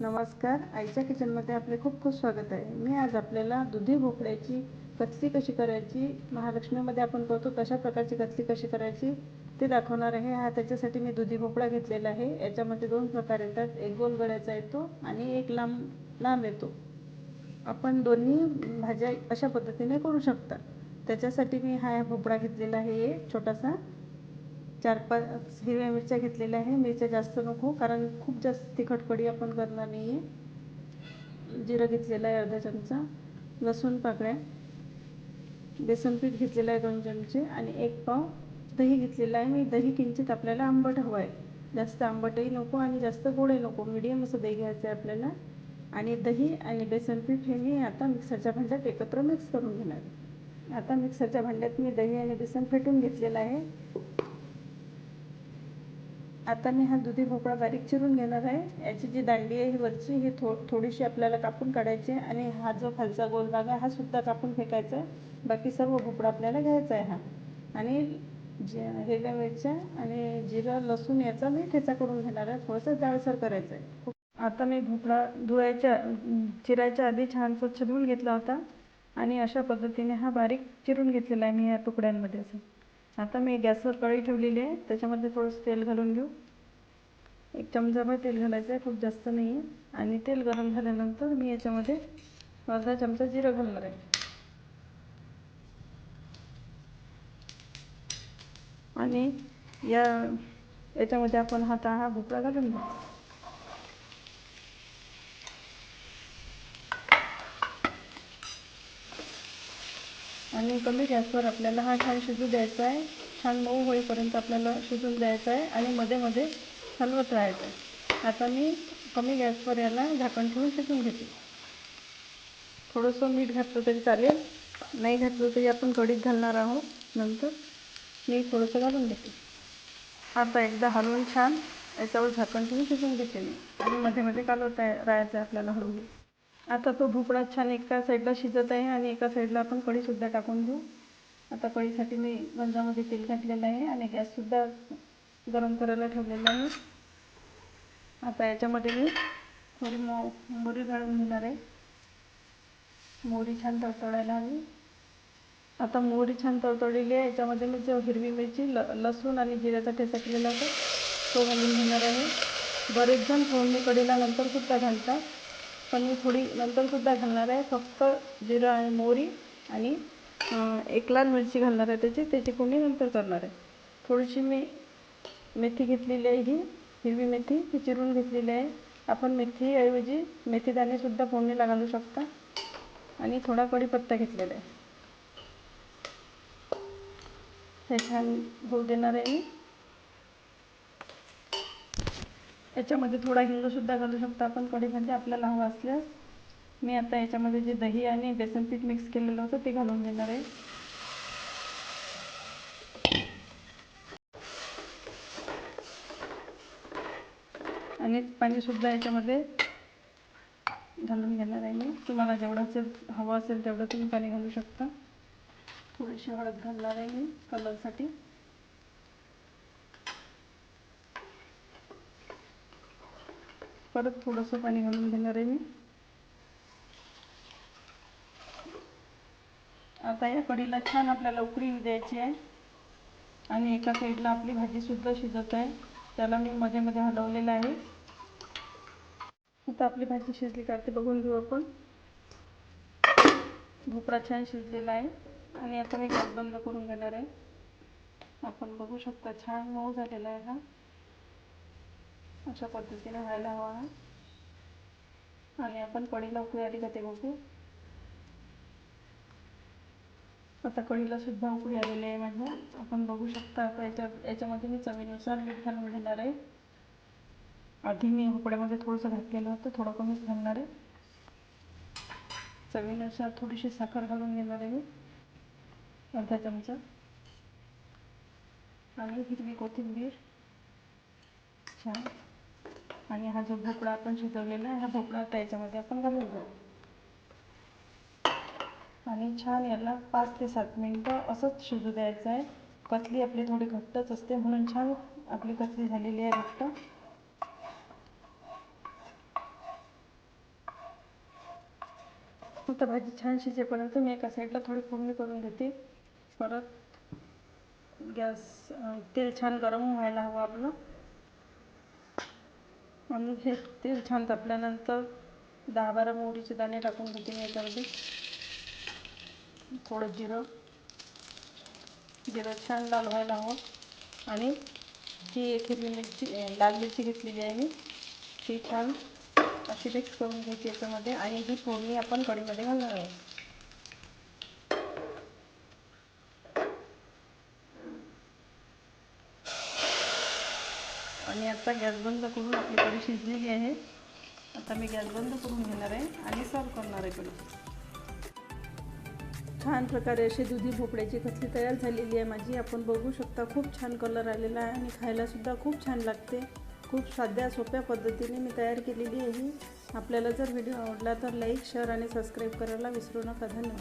नमस्कार. आईच्या किचनमध्ये आपले खूप खूप स्वागत आहे. मी आज आपल्याला दुधी भोपळ्याची कचली कशी करायची महालक्ष्मीमध्ये आपण करतो तशा प्रकारची कचली कशी करायची ते दाखवणार आहे. हा त्याच्यासाठी मी दुधी भोपळा घेतलेला आहे. याच्यामध्ये दोन प्रकार येतात. एक गोल गळ्याचा येतो आणि एक लांब लांब येतो. आपण दोन्ही भाज्या अशा पद्धतीने करू शकता. त्याच्यासाठी मी हा भोपळा घेतलेला आहे. छोटासा चार पाच हिरव्या मिरच्या घेतलेल्या आहे. मिरच्या जास्त नको कारण खूप जास्त तिखटकढी आपण करणार नाही आहे जिरं घेतलेलं आहे अर्धा चमचा लसूण पाकळ्या बेसन पीठ घेतलेलं आहे दोन चमचे आणि एक पाव दही घेतलेलं आहे. मी दही किंचित आपल्याला आंबट हवं आहे जास्त आंबटही नको आणि जास्त गोडही नको. मिडियम असं दही घ्यायचं आहे आपल्याला. आणि दही आणि बेसन पीठ हे मी आता मिक्सरच्या भांड्यात एकत्र मिक्स करून घेणार आता मिक्सरच्या भांड्यात मी दही आणि बेसन फेटून घेतलेलं आहे. आता मी हा दुधी भोपळा बारीक चिरून घेणार आहे. याची जी दांडी आहे ही वरची ही थो थोडीशी आपल्याला कापून काढायची आहे आणि हा जो खालचा गोल भाग आहे हा सुद्धा कापून फेकायचा आहे. बाकी सर्व भोपळा आपल्याला घ्यायचा आहे हा. आणि जे हिरव्या मिरच्या आणि जिरं लसूण याचा मी ठेचा करून घेणार आहे. थोडंसं जाळसर करायचं आहे. आता मी भोपळा धुवायच्या चिरायच्या आधी छान स्वच्छ धुवून घेतला होता. आणि अशा पद्धतीने हा बारीक चिरून घेतलेला आहे मी या तुकड्यांमध्ये असं. आता मी गॅसवर कढई ठेवलेली आहे. त्याच्यामध्ये थोडंसं तेल घालून घेऊ. एक चमचाभर तेल घालायचं आहे. खूप जास्त नाही आहे. आणि तेल गरम झाल्यानंतर मी याच्यामध्ये अर्धा चमचा जिरं घालणार आहे. आणि या याच्यामध्ये आपण हाता हा भोपळा घालून घेऊ आणि कमी गॅसवर आपल्याला हा छान शिजू द्यायचा आहे. छान मऊ होईपर्यंत आपल्याला शिजून द्यायचा आहे आणि मध्ये मध्ये हलवत राहायचं आहे. आता मी कमी गॅसवर याला झाकण ठेवून शिजून घेते. थोडंसं मीठ घातलं तरी चालेल. नाही घातलं तरी आपण कढीत घालणार आहोत. नंतर मी थोडंसं घालून घेते. आता एकदा हलवून छान याच्यावर झाकण ठेवून शिजून घेते मी. आणि मध्ये मध्ये कालवत राहायचं आहे आपल्याला हळूहळू. आता तो भोपळा छान एका साईडला शिजत आहे आणि एका साईडला आपण कढीसुद्धा टाकून देऊ. आता कढीसाठी मी गंजामध्ये तेल घातलेलं आहे आणि गॅससुद्धा गरम करायला ठेवलेला आहे. आता याच्यामध्ये मी थोडी मो मोहरी घालून घेणार आहे. मोहरी छान तळतळायला हवी. आता मोहरी छान तळतळलेली आहे याच्यामध्ये मी जो हिरवी मिरची ल लसूण आणि जिऱ्याचा ठेचा केलेला होता तो घालून घेणार आहे. बरेच जण फोडणी कढीला नंतरसुद्धा घालतात. पण मी थोडी नंतरसुद्धा घालणार आहे. फक्त जिरं आणि मोहरी आणि एक लाल मिरची घालणार आहे त्याची. त्याची फोडणी नंतर करणार आहे. थोडीशी मी मेथी घेतलेली आहे ही. हिरवी मेथी. ही चिरून घेतलेली आहे. आपण मेथीऐवजी मेथीदाणेसुद्धा फोडणीला घालू शकता. आणि थोडा कढीपत्ता घेतलेला आहे. हे छान होऊ देणार आहे मी. याच्यामध्ये थोडा हिंगसुद्धा घालू शकतो. आपण कढीमध्ये आपल्याला हवं असल्यास मी आता याच्यामध्ये जे दही आणि बेसन पीठ मिक्स केलेलं होतं ते घालून देणार आहे. आणि पाणीसुद्धा याच्यामध्ये घालून घेणार आहे मी. तुम्हाला जेवढं असेल हवं असेल तेवढं तुम्ही पाणी घालू शकता. थोडीशी हळद घालणार आहे मी कलरसाठी परत थोडंसं पाणी घालून घेणार आहे मी. आता या कढीला छान आपल्याला उकळी द्यायची आहे. आणि एका साईडला आपली भाजीसुद्धा शिजत आहे. त्याला मी मध्ये मध्ये हलवलेलं आहे. आता आपली भाजी शिजली का ते बघून घेऊ आपण. भोपळा छान शिजलेला आहे. आणि आता मी गॅस बंद करून घेणार आहे. आपण बघू शकता छान मऊ झालेला आहे हा. अशा पद्धतीने व्हायला हवा हा. आणि आपण कढीला उकळी आली का ते बघू आता कढीला सुद्धा उकळी आलेली आहे माझ्या. आपण बघू शकता आता याच्या याच्यामध्ये मी चवीनुसार मीठ घालून घेणार आहे. आधी मी उकड्यामध्ये थोडंसं घातलेलं होतं थोडं कमीच घालणार आहे. चवीनुसार थोडीशी साखर घालून घेणार आहे मी. अर्धा चमचा. आणि हिरवी कोथिंबीर. छान. आणि हा जो भोपळा आपण शिजवलेला आहे हा भोपळा आता याच्यामध्ये आपण घालून घेऊ. आणि छान याला पाच ते सात मिनटं असंच शिजू द्यायचं आहे. कचली आपली थोडी घट्टच असते म्हणून छान आपली कचली झालेली आहे घट्ट. आता भाजी छान शिजेपर्यंत मी एका साईडला थोडी फोडणी करून घेते. परत गॅस तेल छान गरम व्हायला हवं आपलं. आणि हे तेल छान तापल्यानंतर दहा बारा मोहरीचे दाणे टाकून घेते मी याच्यामध्ये. थोडं जिरं. जिरं छान लाल व्हायला हवं. आणि जी एक हिरवी मिरची लाल मिरची घेतलेली आहे मी ती छान अशी मिक्स करून घ्यायची याच्यामध्ये. आणि ही फोडणी आपण कढीमध्ये घालणार आहोत. आणि आता गॅस बंद करून आपली कढी शिजलेली आहे. आता मी गॅस बंद करून घेणार आहे आणि सर्व करणार आहे कढी. छान प्रकारे अशी दुधी भोपळ्याची खचली तयार झालेली आहे माझी. आपण बघू शकता खूप छान कलर आलेला आहे आणि खायलासुद्धा खूप छान लागते. खूप साध्या सोप्या पद्धतीने मी तयार केलेली आहे. ही आपल्याला जर व्हिडिओ आवडला तर लाईक शेअर आणि सबस्क्राईब करायला विसरू नका. धन्यवाद.